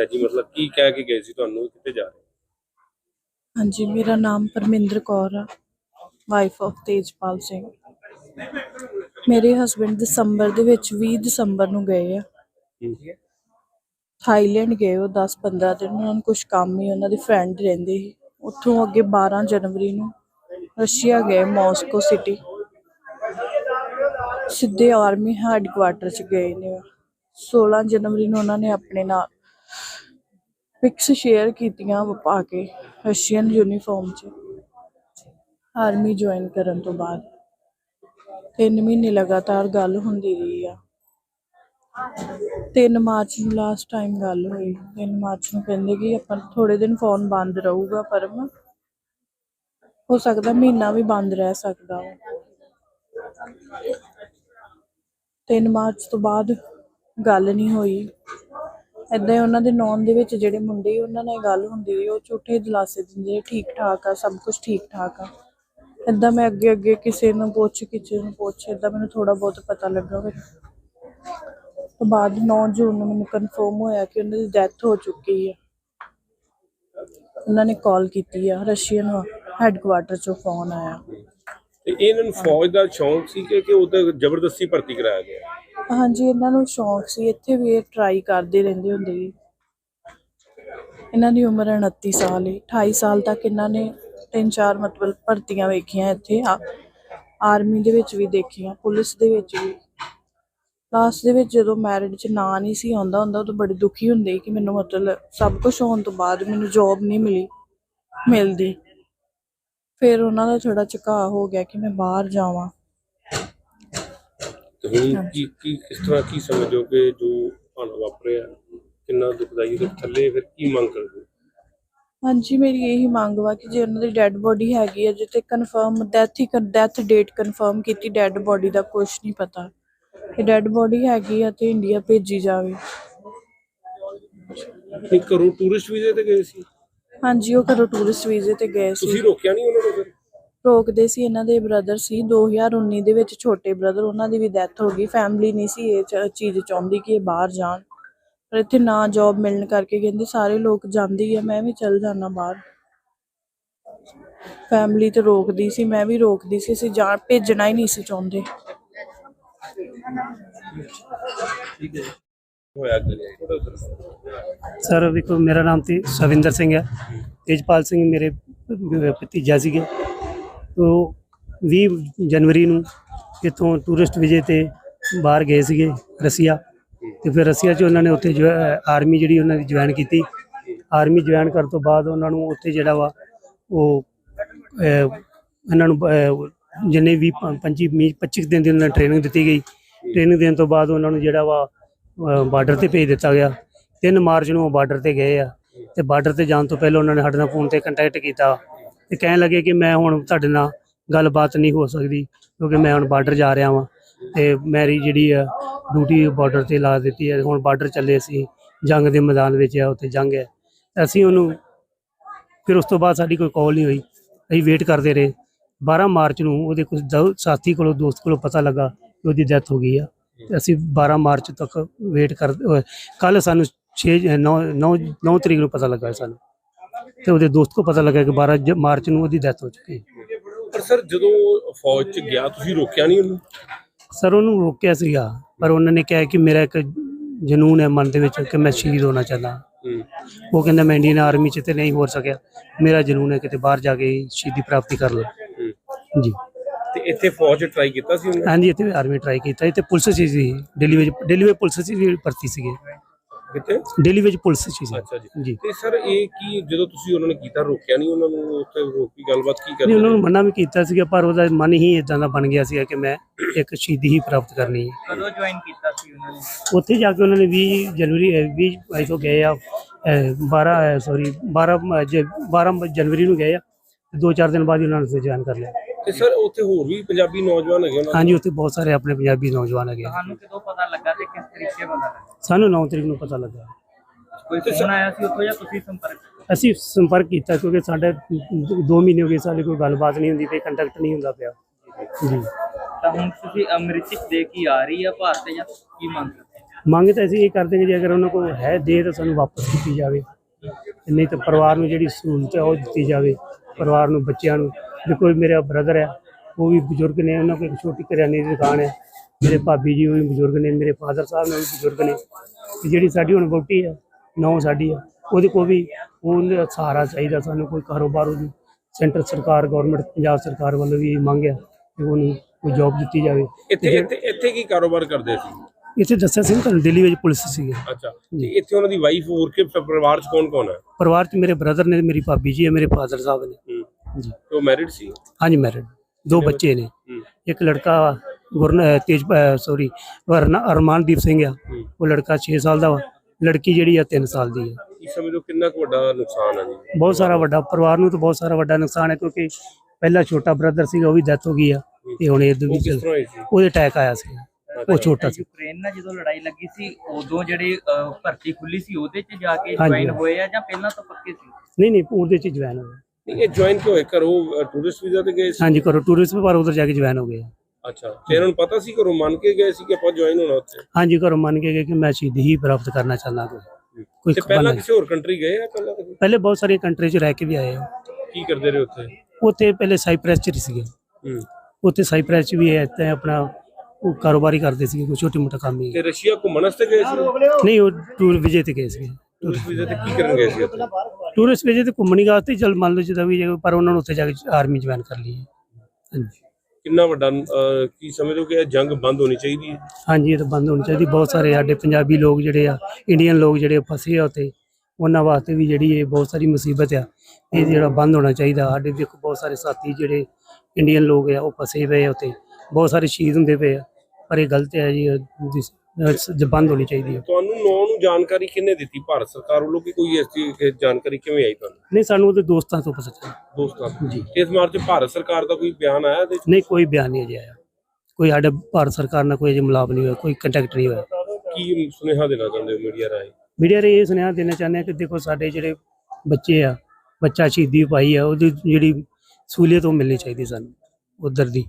ਹੈ ਜੀ? ਮਤਲਬ ਕੀ ਕਹਿ ਕੇ ਗਏ ਸੀ ਤੁਹਾਨੂੰ? ਕਿੱਥੇ ਜਾ ਰਹੇ ਹਾਂਜੀ ਮੇਰਾ ਨਾਮ ਪਰਮਿੰਦਰ ਕੌਰ ਆ। Wife of Tejpal Singh. ਮੇਰੇ ਹਸਬੰਡ ਦਸੰਬਰ ਦੇ ਵਿੱਚ 20 ਦਸੰਬਰ ਨੂੰ ਗਏ ਆ। ਹੂੰ। ਥਾਈਲੈਂਡ ਗਏ ਉਹ 10-15 ਦਿਨ। ਉਹਨਾਂ ਨੂੰ ਕੁਝ ਕੰਮ ਹੀ ਉਹਨਾਂ ਦੇ ਫਰੈਂਡ ਰਹਿੰਦੇ ਸੀ। ਉੱਥੋਂ ਅੱਗੇ 12 ਜਨਵਰੀ ਨੂੰ ਰਸ਼ੀਆ ਗਏ ਮਾਸਕੋ ਸਿਟੀ। ਸਿੱਧੇ ਆਰਮੀ ਹੈੱਡਕੁਆਟਰ ਚ ਗਏ ਨੇ 16 ਜਨਵਰੀ ਨੂੰ ਉਹਨਾਂ ਨੇ ਆਪਣੇ ਨਾਲ ਪਿਕਸ ਸ਼ੇਅਰ ਕੀਤੀਆਂ ਉਹ ਪਾ ਕੇ ਰਸ਼ੀਅਨ ਯੂਨੀਫਾਰਮ 'ਚ। ਆਰਮੀ ਜੁਆਇਨ ਕਰਨ ਤੋਂ ਬਾਅਦ। ਤਿੰਨ ਮਹੀਨੇ ਲਗਾਤਾਰ ਗੱਲ ਹੁੰਦੀ ਰਹੀ ਆ। 3 ਮਾਰਚ ਨੂੰ ਲਾਸਟ ਟਾਈਮ ਗੱਲ ਹੋਈ। 3 ਮਾਰਚ ਨੂੰ ਕਹਿੰਦੇ ਕਿ ਆਪਾਂ ਥੋੜੇ ਦਿਨ ਫੋਨ ਬੰਦ ਰਹੂਗਾ ਪਰਮ। ਹੋ ਸਕਦਾ ਮਹੀਨਾ ਵੀ ਬੰਦ ਰਹਿ ਸਕਦਾ ਵਾ। 3 ਮਾਰਚ ਤੋਂ ਬਾਅਦ ਗੱਲ ਨਹੀਂ ਹੋਈ। ਏਦਾਂ ਹੀ ਉਹਨਾਂ ਦੇ ਨੌਨ ਦੇ ਵਿੱਚ ਜਿਹੜੇ ਮੁੰਡੇ ਉਹਨਾਂ ਨਾਲ ਗੱਲ ਹੁੰਦੀ ਰਹੀ ਉਹ ਝੂਠੇ ਦਿਲਾਸੇ ਦਿੰਦੇ ਠੀਕ ਠਾਕ ਆ, ਸਭ ਕੁਝ ਠੀਕ ਠਾਕ ਆ। ਏਦਾਂ ਮੈਂ ਅੱਗੇ ਅੱਗੇ ਕਿਸੇ ਨੂੰ ਪੁੱਛ, ਕਿਸੇ ਨੂੰ ਪੁੱਛ, ਏਦਾਂ ਮੈਨੂੰ ਥੋੜਾ ਬਹੁਤ ਪਤਾ ਲੱਗਾ ਫਿਰ। ਤੋਂ ਬਾਅਦ 9 ਜੂਨ ਨੂੰ ਮੈਨੂੰ ਕਨਫਰਮ ਹੋਇਆ ਕਿ ਉਹਨਾਂ ਦੀ ਡੈਥ ਹੋ ਚੁੱਕੀ ਹੈ ਉਹਨਾਂ ਨੇ ਕਾਲ ਕੀਤੀ ਆ, ਰਸ਼ੀਅਨ ਹੈੱਡਕੁਆਟਰ ਚੋਂ ਫੋਨ ਆਇਆ। ਤੇ ਇਹਨਾਂ ਨੂੰ ਫੌਜ ਦਾ ਸ਼ੌਂਕ ਸੀ ਕਿ ਕਿ ਉਹਦਾ ਜ਼ਬਰਦਸਤੀ ਭਰਤੀ ਕਰਾਇਆ ਗਿਆ? ਹਾਂਜੀ, ਇਹਨਾਂ ਨੂੰ ਸ਼ੌਂਕ ਸੀ, ਇੱਥੇ ਵੀ ਇਹ ਟਰਾਈ ਕਰਦੇ ਰਹਿੰਦੇ ਹੁੰਦੇ ਸੀ। ਇਹਨਾਂ ਦੀ ਉਮਰ 29 ਸਾਲ ਹੈ 28 ਸਾਲ ਤੱਕ ਇਹਨਾਂ ਨੇ ਤਿੰਨ ਚਾਰ ਮਤਲਬ ਭਰਤੀਆਂ ਵੇਖੀਆਂ ਇੱਥੇ, ਆ- ਆਰਮੀ ਦੇ ਵਿੱਚ ਵੀ ਦੇਖੀਆਂ, ਪੁਲਿਸ ਦੇ ਵਿੱਚ ਵੀ। ਲਾਸਟ ਦੇ ਵਿੱਚ ਜਦੋਂ ਮੈਰਿਡ 'ਚ ਨਾਂ ਨਹੀਂ ਸੀ ਆਉਂਦਾ ਹੁੰਦਾ, ਉਦੋਂ ਬੜੇ ਦੁਖੀ ਹੁੰਦੇ ਕਿ ਮੈਨੂੰ ਮਤਲਬ ਸਭ ਕੁਝ ਹੋਣ ਤੋਂ ਬਾਅਦ ਮੈਨੂੰ ਜੌਬ ਨਹੀਂ ਮਿਲੀ, ਮਿਲਦੀ। ਫਿਰ ਉਹਨਾਂ ਦਾ ਥੋੜਾ ਝੁਕਾਅ ਹੋ ਗਿਆ ਕਿ ਮੈਂ ਬਾਹਰ ਜਾਵਾਂ। ਤੇ ਹੁਣ ਕੀ ਕੀ ਕਿਸ ਤਰ੍ਹਾਂ ਕੀ ਸਮਝੋ ਕਿ ਜੋ ਤੁਹਾਨੂੰ ਵਾਪਰਿਆ ਕਿੰਨਾ ਦੁਖਦਾਈ ਤੇ ਥੱਲੇ ਫਿਰ ਕੀ ਮੰਗ ਕਰਦੇ? ਹਾਂਜੀ ਮੇਰੀ ਇਹੀ ਮੰਗ ਵਾ ਕਿ ਜੇ ਉਹਨਾਂ ਦੀ ਡੈੱਡ ਬੋਡੀ ਹੈਗੀ ਹੈ ਜਿੱਤੇ ਕਨਫਰਮ ਡੈਥ ਹੀ ਡੈਥ ਡੇਟ ਕਨਫਰਮ ਕੀਤੀ ਡੈੱਡ ਬੋਡੀ ਦਾ ਕੁਝ ਨਹੀਂ ਪਤਾ। ਕਿ ਡੈੱਡ ਬੋਡੀ ਹੈਗੀ ਆ ਤੇ ਇੰਡੀਆ ਭੇਜੀ ਜਾਵੇ। ਨਹੀਂ ਘਰੋਂ ਟੂਰਿਸਟ ਵੀਜ਼ੇ ਤੇ ਗਏ ਸੀ? ਹਾਂਜੀ ਉਹ ਘਰੋਂ ਟੂਰਿਸਟ ਵੀਜ਼ੇ ਤੇ ਗਏ ਸੀ। ਤੁਸੀਂ ਰੋਕਿਆ ਨਹੀਂ ਉਹਨਾਂ ਨੂੰ ਫਿਰ? ਰੋਕਦੇ ਸੀ, ਇਹਨਾਂ ਦੇ ਬ੍ਰਦਰ ਸੀ 2019 ਦੇ ਵਿੱਚ ਛੋਟੇ ਬ੍ਰਦਰ ਉਹਨਾਂ ਦੀ ਵੀ ਡੈਥ ਹੋ ਗਈ ਫੈਮਿਲੀ ਨਹੀਂ ਸੀ ਇਹ ਚੀਜ਼ ਚਾਹੁੰਦੀ ਕਿ ਇਹ ਬਾਹਰ ਜਾਣ। ਪਰ ਇੱਥੇ ਨਾ ਜੌਬ ਮਿਲਣ ਕਰਕੇ ਕਹਿੰਦੇ ਸਾਰੇ ਲੋਕ ਜਾਂਦੇ ਆ, ਮੈਂ ਵੀ ਚੱਲ ਜਾਣਾ ਬਾਹਰ। ਫੈਮਿਲੀ ਤੇ ਰੋਕਦੀ ਸੀ, ਮੈਂ ਵੀ ਰੋਕਦੀ ਸੀ, ਅਸੀਂ ਜਾਣ, ਭੇਜਣਾ ਹੀ ਨਹੀਂ ਸੀ ਚਾਹੁੰਦੇ। ਸਰ ਵੇਖੋ, ਮੇਰਾ ਨਾਮ ਤੇ ਸਵਿੰਦਰ ਸਿੰਘ ਹੈ। ਤੇਜਪਾਲ ਸਿੰਘ ਮੇਰੇ ਭਤੀਜਾ ਸੀਗੇ। ਤੋ 20 ਜਨਵਰੀ ਨੂੰ ਇੱਥੋਂ ਟੂਰਿਸਟ ਵਿਜੇ ਤੇ ਬਾਹਰ ਗਏ ਸੀਗੇ ਰਸੀਆ। ਤੇ ਫਿਰ ਰਸੀਆ 'ਚ ਉਹਨਾਂ ਨੇ ਉੱਥੇ ਜੋ ਆਰਮੀ ਜਿਹੜੀ ਉਹਨਾਂ ਦੀ ਜੁਆਇਨ ਕੀਤੀ। ਆਰਮੀ ਜੁਆਇਨ ਕਰਨ ਤੋਂ ਬਾਅਦ ਉਹਨਾਂ ਨੂੰ ਉੱਥੇ ਜਿਹੜਾ ਵਾ ਉਹ ਇਹਨਾਂ ਨੂੰ ਅਹ, ਜਿੰਨੇ ਵੀ 25 25 ਦਿਨ ਦੀ ਉਹਨਾਂ ਨੂੰ ਟ੍ਰੇਨਿੰਗ ਦਿੱਤੀ ਗਈ। ਟ੍ਰੇਨਿੰਗ ਦੇਣ ਤੋਂ ਬਾਅਦ ਉਹਨਾਂ ਨੂੰ ਜਿਹੜਾ ਵਾ ਬਾਰਡਰ ਤੇ ਭੇਜ ਦਿੱਤਾ ਗਿਆ। 3 ਮਾਰਚ ਨੂੰ ਉਹ ਬਾਰਡਰ ਤੇ ਗਏ ਆ। ਤੇ ਬਾਰਡਰ ਤੇ ਜਾਣ ਤੋਂ ਪਹਿਲਾਂ ਉਹਨਾਂ ਨੇ ਸਾਡੇ ਨਾਲ ਫੋਨ ਤੇ ਕੰਟੈਕਟ ਕੀਤਾ। ਤੇ ਕਹਿਣ ਲੱਗੇ ਕਿ ਮੈਂ ਹੁਣ ਤੁਹਾਡੇ ਨਾਲ ਗੱਲਬਾਤ ਨਹੀਂ ਹੋ ਸਕਦੀ, ਕਿਉਂਕਿ ਮੈਂ ਹੁਣ ਬਾਰਡਰ ਜਾ ਰਿਹਾ ਵਾਂ ਤੇ ਮੇਰੀ ਜਿਹੜੀ ਆ ਡਿਊਟੀ ਬਾਰਡਰ ਤੇ ਲਾ ਦਿੱਤੀ ਹੈ। ਹੁਣ ਬਾਰਡਰ ਚੱਲੇ ਅਸੀਂ ਜੰਗ ਦੇ ਮੈਦਾਨ ਵਿੱਚ ਆ, ਉੱਥੇ ਜੰਗ ਹੈ। ਅਸੀਂ ਉਹਨੂੰ ਫਿਰ ਉਸ ਤੋਂ ਬਾਅਦ ਸਾਡੀ ਕੋਈ ਕਾਲ ਨਹੀਂ ਹੋਈ। ਅਸੀਂ ਵੇਟ ਕਰਦੇ ਰਹੇ। 12 ਮਾਰਚ ਨੂੰ ਉਹਦੇ ਕੁਝ ਦੋ- ਸਾਥੀ ਕੋਲੋਂ, ਦੋਸਤ ਕੋਲੋਂ ਪਤਾ ਲੱਗਾ ਕਿ ਉਹਦੀ ਡੈਥ ਹੋ ਗਈ ਆ। ਤੇ ਅਸੀਂ 12 ਮਾਰਚ ਤੱਕ ਵੇਟ ਕਰ ਕੱਲ ਸਾਨੂੰ 6 9 9 9 ਤਰੀਕ ਨੂੰ ਪਤਾ ਲੱਗਾ ਸਾਨੂੰ। ਤੇ ਉਹਦੇ ਦੋਸਤ ਕੋ ਪਤਾ ਲੱਗਾ ਕਿ 12 ਜ- ਮਾਰਚ ਨੂੰ ਉਹਦੀ ਡੈਥ ਹੋ ਚੁੱਕੀ ਪਰ ਸਰ ਜਦੋਂ ਫੌਜ ਚ ਗਿਆ ਤੁਸੀਂ ਰੋਕਿਆ ਨਹੀਂ ਉਹਨੂੰ? ਸਰ ਉਹਨੂੰ ਰੋਕਿਆ ਸੀਗਾ ਪਰ ਉਹਨਾਂ ਨੇ ਕਿਹਾ ਕਿ ਮੇਰਾ ਇੱਕ ਜਨੂਨ ਹੈ ਮਨ ਦੇ ਵਿੱਚ ਕਿ ਮੈਂ ਸ਼ਹੀਦ ਹੋਣਾ ਚਾਹੁੰਦਾ। ਉਹ ਕਹਿੰਦਾ ਮੈਂ ਇੰਡੀਅਨ ਆਰਮੀ ਚ ਤੇ ਨਹੀਂ ਹੋ ਸਕਿਆ। ਮੇਰਾ ਜਨੂਨ ਹੈ ਕਿਤੇ ਬਾਹਰ ਜਾ ਕੇ ਸ਼ਹੀਦੀ ਪ੍ਰਾਪਤੀ ਕਰ ਲਾਂ। ਜੀ। ਤੇ ਇੱਥੇ ਫੌਜ ਟਰਾਈ ਕੀਤਾ ਸੀ ਉਹਨੇ? ਹਾਂਜੀ ਇੱਥੇ ਆਰਮੀ ਟਰਾਈ ਕੀਤਾ ਇੱਥੇ ਪੁਲਿਸ ਸੀ। ਦਿੱਲੀ ਵਿੱਚ ਦਿੱਲੀ ਵਿੱਚ ਪੁਲਿਸ ਵੀ ਭਰਤੀ ਸੀਗੇ। ਕਿੱਥੇ? ਦਿੱਲੀ ਵਿੱਚ ਪੁਲਿਸ ਚ ਸੀ ਅੱਛਾ ਜੀ। ਜੀ। ਤੇ ਸਰ ਇਹ ਕੀ ਜਦੋਂ ਤੁਸੀਂ ਉਹਨਾਂ ਨੇ ਕੀਤਾ ਰੋਕਿਆ ਨਹੀਂ ਉਹਨਾਂ ਨੂੰ? ਉੱਥੇ ਰੋਕੀ ਗੱਲਬਾਤ ਕੀ ਨਹੀਂ ਕਰਦੇ ਉਹਨਾਂ ਨੂੰ ਮਨਾ ਵੀ ਕੀਤਾ ਸੀਗਾ ਪਰ ਉਹਦਾ ਮਨ ਹੀ ਇਦਾਂ ਦਾ ਬਣ ਗਿਆ ਸੀਗਾ ਕਿ ਮੈਂ ਇੱਕ ਸ਼ਹੀਦੀ ਹੀ ਪ੍ਰਾਪਤ ਕਰਨੀ ਹੈ। ਕਦੋਂ ਜੁਆਇਨ ਕੀਤਾ ਸੀ ਉਹਨਾਂ ਨੇ? ਉੱਥੇ ਜਾ ਕੇ ਉਹਨਾਂ ਨੇ 20 ਜਨਵਰੀ ਅਹ 20 ਬਾਈ ਤੋਂ ਗਏ ਆ ਅਹ 12 ਸੌਰੀ 12 ਮ- ਜ- 12 ਜਨਵਰੀ ਨੂੰ ਗਏ ਆ ਤੇ ਦੋ ਚਾਰ ਦਿਨ ਬਾਅਦ ਹੀ ਉਹਨਾਂ ਨੇ ਜੁਆਇਨ ਕਰ ਲਿਆ। ਤੇ ਸਰ ਉੱਥੇ ਹੋਰ ਵੀ ਪੰਜਾਬੀ ਨੌਜਵਾਨ ਹੈਗੇ ਉਹਨਾਂ ਹਾਂਜੀ ਉੱਥੇ ਬਹੁਤ ਸਾਰੇ ਆਪਣੇ ਪੰਜਾਬੀ ਨੌਜਵਾਨ ਹੈਗੇ ਆ। ਤੁਹਾਨੂੰ ਕਦੋਂ ਪਤਾ ਲੱਗਾ ਤੇ ਕਿਸ ਤਰੀਕੇ ਪਤਾ ਲੱਗਾ ਸਾਨੂੰ 9 ਤਰੀਕ ਨੂੰ ਪਤਾ ਲੱਗਾ। ਕੋਈ ਫੋਨ ਆਇਆ ਸੀ ਉੱਥੋਂ ਜਾਂ ਤੁਸੀਂ ਸੰਪਰਕ ਕੀਤਾ? ਅਸੀਂ ਸੰਪਰਕ ਕੀਤਾ ਕਿਉਂਕਿ ਸਾਡੇ 2 ਮਹੀਨੇ ਹੋ ਗਏ ਸਾਡੀ ਕੋਈ ਗੱਲਬਾਤ ਨਹੀਂ ਹੁੰਦੀ ਪਈ ਕੰਟੈਕਟ ਨਹੀਂ ਹੁੰਦਾ ਪਿਆ। ਜੀ। ਤਾਂ ਹੁਣ ਤੁਸੀਂ ਅੰਮ੍ਰਿਤਿਕ ਦੇ ਕੀ ਆ ਰਹੀ ਆ ਭਾਰਤ ਜਾਂ ਕੀ ਮੰਗ ਕਰਦੇ ਮੰਗ ਤਾਂ ਅਸੀਂ ਇਹ ਕਰਦੇ ਕਿ ਜੇ ਅਗਰ ਉਹਨਾਂ ਕੋਲ ਹੈ ਦੇ ਤਾਂ ਸਾਨੂੰ ਵਾਪਸ ਕੀਤੀ ਜਾਵੇ। ਨਹੀਂ ਤਾਂ ਪਰਿਵਾਰ ਨੂੰ ਜਿਹੜੀ ਸਹੂਲਤ ਹੈ ਉਹ ਦਿੱਤੀ ਜਾਵੇ ਪਰਿਵਾਰ ਨੂੰ ਬੱਚਿਆਂ ਨੂੰ। ਦੇਖੋ ਮੇਰਾ ਬ੍ਰਦਰ ਹੈ ਉਹ ਵੀ ਬਜ਼ੁਰਗ ਨੇ ਉਹਨਾਂ ਕੋਲ ਇੱਕ ਛੋਟੀ ਕਰਿਆਨੇ ਦੀ ਦੁਕਾਨ ਹੈ। ਮੇਰੇ ਭਾਬੀ ਜੀ ਉਹ ਵੀ ਬਜ਼ੁਰਗ ਨੇ ਮੇਰੇ ਫਾਦਰ ਸਾਹਿਬ ਨੇ ਉਹ ਵੀ ਬਜ਼ੁਰਗ ਨੇ। ਤੇ ਜਿਹੜੀ ਸਾਡੀ ਹੁਣ ਵੋਟੀ ਹੈ ਨੌ ਸਾਡੀ ਆ ਉਹਦੇ ਕੋਲ ਵੀ ਉਹਦਾ ਸਹਾਰਾ ਚਾਹੀਦਾ ਸਾਨੂੰ ਕੋਈ ਕਾਰੋਬਾਰ ਉਹਦੀ ਸੈਂਟਰ ਸਰਕਾਰ ਗਵਰਨਮੈਂਟ ਪੰਜਾਬ ਸਰਕਾਰ ਵੱਲੋਂ ਵੀ ਇਹ ਮੰਗ ਹੈ ਕਿ ਉਹਨੂੰ ਕੋਈ ਜੌਬ ਦਿੱਤੀ ਜਾਵੇ। ਇੱਥੇ ਇੱਥੇ ਇੱਥੇ ਕੀ ਕਾਰੋਬਾਰ ਕਰਦੇ ਸੀ? ਇੱਥੇ ਦੱਸਿਆ ਸੀ ਤੁਹਾਨੂੰ ਦਿੱਲੀ ਵਿੱਚ ਪੁਲਿਸ ਸੀਗੇ। ਅੱਛਾ। ਤੇ ਇੱਥੇ ਉਹਨਾਂ ਦੀ ਵਾਈਫ ਹੋਰ ਕੇ ਪਰਿਵਾਰ ਚ ਕੌਣ ਕੌਣ ਹੈ ਪਰਿਵਾਰ 'ਚ ਮੇਰੇ ਬ੍ਰਦਰ ਨੇ ਮੇਰੀ ਭਾਬੀ ਜੀ ਹੈ ਮੇਰੇ ਫਾਦਰ ਸਾਹਿਬ ਨੇ। ਹੂੰ। ਜੀ ਤੇ ਉਹ ਮੈਰਿਡ ਸੀ ਹਾਂਜੀ ਮੈਰਿਡ ਦੋ ਬੱਚੇ ਨੇ। ਹੂੰ ਇੱਕ ਲੜਕਾ ਗੁਰਨ ਅਹ ਤੇਜ ਸੌਰੀ ਅਰਮਾਨਦੀਪ ਸਿੰਘ ਆ। ਹੂੰ। ਉਹ ਲੜਕਾ 6 ਸਾਲ ਦਾ ਵਾ। ਲੜਕੀ ਜਿਹੜੀ ਆ 3 ਸਾਲ ਦੀ ਹੈ ਇਸ ਸਮੇਂ ਤੋਂ ਕਿੰਨਾ ਕੁ ਵੱਡਾ ਨੁਕਸਾਨ ਹੈ ਜੀ? ਬਹੁਤ ਸਾਰਾ ਵੱਡਾ। ਪਰਿਵਾਰ ਨੂੰ ਤਾਂ ਬਹੁਤ ਸਾਰਾ ਵੱਡਾ ਨੁਕਸਾਨ ਹੈ ਕਿਉਂਕਿ ਪਹਿਲਾ ਛੋਟਾ ਬ੍ਰਦਰ ਸੀਗਾ ਉਹ ਵੀ ਡੈਥ ਹੋ ਗਈ ਆ। ਤੇ ਹੁਣ ਇਹ ਉਹ ਦੂਜੀ ਕਿਸ ਤਰ੍ਹਾਂ ਹੋਈ ਸੀ? ਉਹਦੇ ਅਟੈਕ ਆਇਆ ਸੀ। ਉਹ ਛੋਟਾ ਸੀ। ਯੂਕਰੇਨ ਨਾਲ ਜਦੋਂ ਲੜਾਈ ਲੱਗੀ ਸੀ ਉਦੋਂ ਜਿਹੜੇ ਅਹ, ਭਰਤੀ ਖੁੱਲੀ ਸੀ ਉਹਦੇ 'ਚ ਜਾ ਕੇ ਹਾਂਜੀ। ਜੁਆਇਨ ਹੋਏ ਆ ਜਾਂ ਪਹਿਲਾਂ ਤੋਂ ਪੱਕੇ ਸੀ? ਨਹੀਂ ਨਹੀਂ ਉਹਦੇ ਚ ਜਵਾਨ ਹੋ ਇਹ ਜੁਆਇਨ ਕਿਉਂ ਹੋਏ? ਘਰੋਂ ਟੂਰਿਸਟ ਵੀਜ਼ਾ ਤੇ ਗਏ ਸੀ? ਹਾਂਜੀ ਕਰੋ ਟੂਰਿਸਟ ਪਰ ਉਧਰ ਜਾ ਕੇ ਜਵਾਨ ਹੋ ਗਏ ਅੱਛਾ ਤੇ ਇਹਨਾਂ ਨੂੰ ਪਤਾ ਸੀ ਘਰੋਂ ਮੰਨ ਕੇ ਗਏ ਸੀ ਕਿ ਆਪਾਂ ਜੁਆਇਨ ਹੋਣਾ ਉੱਥੇ? ਹਾਂਜੀ ਘਰੋਂ ਮੰਨ ਕੇ ਗਏ ਕਿ ਮੈਂ ਸ਼ਹੀਦੀ ਹੀ ਪ੍ਰਾਪਤ ਕਰਨਾ ਚਾਹੁੰਦਾ ਕੋਈ। ਕੋਈ ਤੇ ਪਹਿਲਾਂ ਕਿਸੇ ਹੋਰ ਕੰਟਰੀ ਗਏ ਆ ਪਹਿਲਾਂ ਕਦੇ? ਪਹਿਲੇ ਬਹੁਤ ਸਾਰੀਆਂ ਕੰਟਰੀ 'ਚ ਰਹਿ ਕੇ ਵੀ ਆਏ ਆ। ਕੀ ਕਰਦੇ ਰਹੇ ਉੱਥੇ? ਉੱਥੇ ਪਹਿਲੇ ਸਾਈਪ੍ਰੈਸ 'ਚ ਸੀਗੇ। ਹੂੰ। ਉੱਥੇ ਸਾਈਪ੍ਰੈਸ 'ਚ ਵੀ ਇੱਥੇ ਆਪਣਾ ਉਹ ਕਾਰੋਬਾਰੀ ਕਰਦੇ ਸੀਗੇ ਕੋਈ ਛੋਟੀ ਮੋਟਾ ਕੰਮ ਹੀ। ਤੇ ਰਸ਼ੀਆ ਘੁੰਮਣ ਵਾਸਤੇ ਗਏ ਸੀ? ਨਹੀਂ ਉਹ ਟੂਰ ਵਿਜੇ ਤੇ ਗਏ ਸੀਗੇ। ਟੂਰਿਸਟ ਵੀਜ਼ਾ ਤੇ ਕੀ ਕਰਨ ਗਏ ਸੀ ਉੱਥੇ? ਟੂਰਿਸਟ ਵਿਜੇ ਤੇ ਘੁੰਮਣ ਵਾਸਤੇ ਚਲ ਮੰਨ ਲਓ ਜਿੱਦਾਂ ਵੀ ਜੇ ਪਰ ਉਹਨਾਂ ਨੂੰ ਉੱਥੇ ਜਾ ਕੇ ਆਰਮੀ ਜੁਆਇਨ ਕਰ ਲਈ ਹੈ। ਹਾਂਜੀ। ਕਿੰਨਾ ਵੱਡਾ ਅਹ, ਕੀ ਸਮਝੋ ਕਿ ਇਹ ਜੰਗ ਬੰਦ ਹੋਣੀ ਚਾਹੀਦੀ ਹੈ? ਹਾਂਜੀ ਇਹ ਤਾਂ ਬੰਦ ਹੋਣੀ ਚਾਹੀਦੀ। ਬਹੁਤ ਸਾਰੇ ਸਾਡੇ ਪੰਜਾਬੀ ਲੋਕ ਜਿਹੜੇ ਆ ਇੰਡੀਅਨ ਲੋਕ ਜਿਹੜੇ ਫਸੇ ਆ ਉੱਥੇ। ਉਹਨਾਂ ਵਾਸਤੇ ਵੀ ਜਿਹੜੀ ਇਹ ਬਹੁਤ ਸਾਰੀ ਮੁਸੀਬਤ ਆ ਇਹ ਜਿਹੜਾ ਬੰਦ ਹੋਣਾ ਚਾਹੀਦਾ। ਸਾਡੇ ਦੇਖੋ ਬਹੁਤ ਸਾਰੇ ਸਾਥੀ ਜਿਹੜੇ ਇੰਡੀਅਨ ਲੋਕ ਆ ਉਹ ਫਸੇ ਪਏ ਆ ਉੱਥੇ। ਬਹੁਤ ਸਾਰੇ ਸ਼ਹੀਦ ਹੁੰਦੇ ਪਏ ਆ। ਪਰ ਇਹ ਗਲਤ ਹੈ ਜੀ ਇਹ ਬੰਦ ਹੋਣੀ ਚਾਹੀਦੀ ਹੈ। ਤੁਹਾਨੂੰ ਨੌ ਨੂੰ ਜਾਣਕਾਰੀ ਕਿਹਨੇ ਦਿੱਤੀ? ਭਾਰਤ ਸਰਕਾਰ ਵੱਲੋਂ ਕਿ ਕੋਈ ਇਹ ਜਾਣਕਾਰੀ ਕਿਵੇਂ ਆਈ ਤੁਹਾਨੂੰ? ਨਹੀਂ ਸਾਨੂੰ ਉਹਦੇ ਦੋਸਤਾਂ ਤੋਂ ਪਤਾ ਚੱਲਿਆ। ਦੋਸਤਾਂ ਤੋਂ? ਜੀ। ਇਸ ਮਾਰਚ ਭਾਰਤ ਸਰਕਾਰ ਦਾ ਕੋਈ ਬਿਆਨ ਆਇਆ ਤੇ ਨਹੀਂ ਕੋਈ ਬਿਆਨ ਨਹੀਂ ਅਜੇ ਆਇਆ। ਕੋਈ ਸਾਡੇ ਭਾਰਤ ਸਰਕਾਰ ਨਾਲ ਕੋਈ ਅਜੇ ਮਿਲਾਪ ਨਹੀਂ ਹੋਇਆ ਕੋਈ ਕੰਟੈਕਟ ਨਹੀਂ ਹੋਇਆ। ਕੀ ਸੁਨੇਹਾ ਦੇਣਾ ਚਾਹੁੰਦੇ ਹੋ ਮੀਡੀਆ ਰਾਹੀਂ? ਮੀਡੀਆ ਰੇ ਇਹ ਸੁਨੇਹਾ ਦੇਣਾ ਚਾਹੁੰਦੇ ਹਾਂ ਕਿ ਦੇਖੋ ਸਾਡੇ ਜਿਹੜੇ ਬੱਚੇ ਆ ਬੱਚਾ ਸ਼ਹੀਦੀ ਪਾਈ ਆ ਉਹਦੀ ਜਿਹੜੀ ਸਹੂਲੀਅਤ ਉਹ ਮਿਲਣੀ ਚਾਹੀਦੀ ਸਾਨੂੰ ਉਧਰ ਦੀ।